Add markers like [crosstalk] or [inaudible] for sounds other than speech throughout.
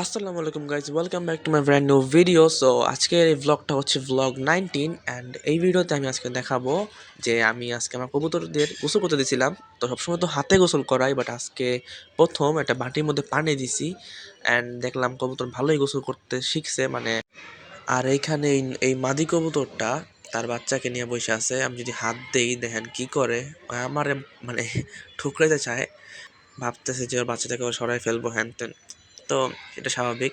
আসসালামু আলাইকুম guys welcome back to my brand new video so আজকের এই ব্লগটা হচ্ছে ব্লগ নাইনটিন অ্যান্ড এই ভিডিওতে আমি আজকে দেখাবো যে আমি আজকে আমার কবুতরদের গোসল করতে দিয়েছিলাম। তো সবসময় তো হাতে গোসল করাই বাট আজকে প্রথম একটা বাটির মধ্যে পানি দিছি অ্যান্ড দেখলাম কবুতর ভালোই গোসল করতে শিখছে। মানে আর এইখানে এই মাদি কবুতরটা তার বাচ্চাকে নিয়ে বসে আছে। আমি যদি হাত দেই, দেখেন কি করে আমার মানে [laughs] ঠুকরাইতে চায়। ভাবতেছে যে ওর বাচ্চাটাকে সরাই ফেলব, হ্যান তো এটা স্বাভাবিক।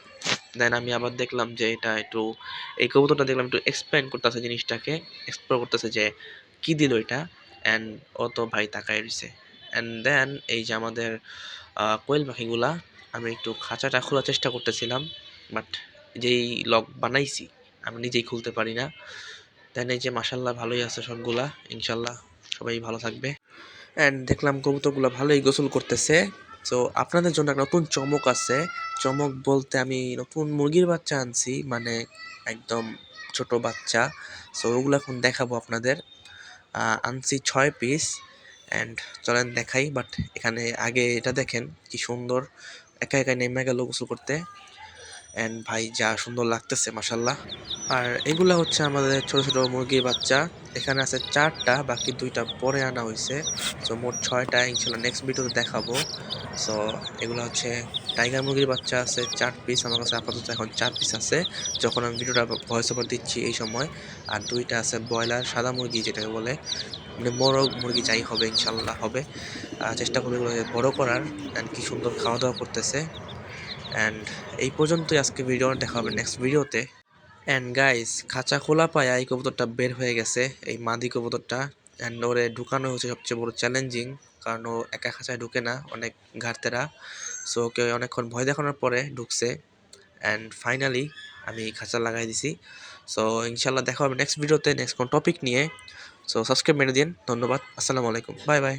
দেন আমি আবার দেখলাম যে এটা একটু, এই কবুতরটা দেখলাম একটু এক্সপ্লেন করতেছে জিনিসটাকে এক্সপ্লোর করতেছে যে কি দিল এটা? অ্যান্ড ও তো ভাই তাকাই রয়েছে অ্যান্ড দেন এই যে আমাদের কোয়েল পাখিগুলা, আমি একটু খাঁচাটা খোলার চেষ্টা করতেছিলাম বাট যেই লক বানাইছি, আমি নিজেই খুলতে পারি না। দেন এই যে মাসাল্লাহ ভালোই আছে সবগুলা ইনশাল্লাহ সবাই ভালো থাকবে। অ্যান্ড দেখলাম কবুতরগুলো ভালোই গোসল করতেছে। তো আপনাদের জন্য একটা নতুন চমক আছে। চমক বলতে আমি নতুন মুরগির বাচ্চা আনছি মানে একদম ছোট বাচ্চা। সো ওগুলো এখন দেখাবো আপনাদের। আনছি ছয় পিস অ্যান্ড চলেন দেখাই বাট এখানে আগে এটা দেখেন কি সুন্দর। একা একা নেমে গেল গোসল করতে। অ্যান্ড ভাই, যা সুন্দর লাগতেছে মাসাল্লাহ আর এগুলা হচ্ছে আমাদের ছোট ছোট মুরগির বাচ্চা। এখানে আছে চারটা, বাকি দুইটা পরে আনা হয়েছে সো মোট ছয়টা, ইনশাল্লাহ নেক্সট ভিডিওতে দেখাবো। সো এগুলো হচ্ছে টাইগার মুরগির বাচ্চা আছে, চার পিস আমার কাছে আপাতত এখন চার পিস আছে। যখন আমি ভিডিওটা ভয়েস ওভার দিচ্ছি এই সময়। আর দুইটা আছে ব্রয়লার, সাদা মুরগি যেটাকে বলে। মানে বড় মুরগি যাই হবে, ইনশাল্লাহ হবে। চেষ্টা করব এগুলো বড় করার। অ্যান্ড কি সুন্দর খাওয়া দাওয়া করতেছে। অ্যান্ড এই পর্যন্তই আজকে ভিডিও দেখা হবে নেক্সট ভিডিওতে অ্যান্ড গাইস খাঁচা খোলা পায়া এই কবুতরটা বের হয়ে গেছে, এই মাদি কবুতরটা। অ্যান্ড ওরে ঢুকানো হচ্ছে সবচেয়ে বড় চ্যালেঞ্জিং কারণ ও একা খাঁচায় ঢুকে না, অনেক ঘাটতেরা সো ওকে অনেকক্ষণ ভয় দেখানোর পরে ঢুকছে। অ্যান্ড ফাইনালি আমি খাঁচা লাগাই দিছি। সো ইনশাল্লাহ দেখা হবে নেক্সট ভিডিওতে নেক্সট কোন টপিক নিয়ে। সো সাবস্ক্রাইব মেরে দিন ধন্যবাদ, আসসালামু আলাইকুম বাই বাই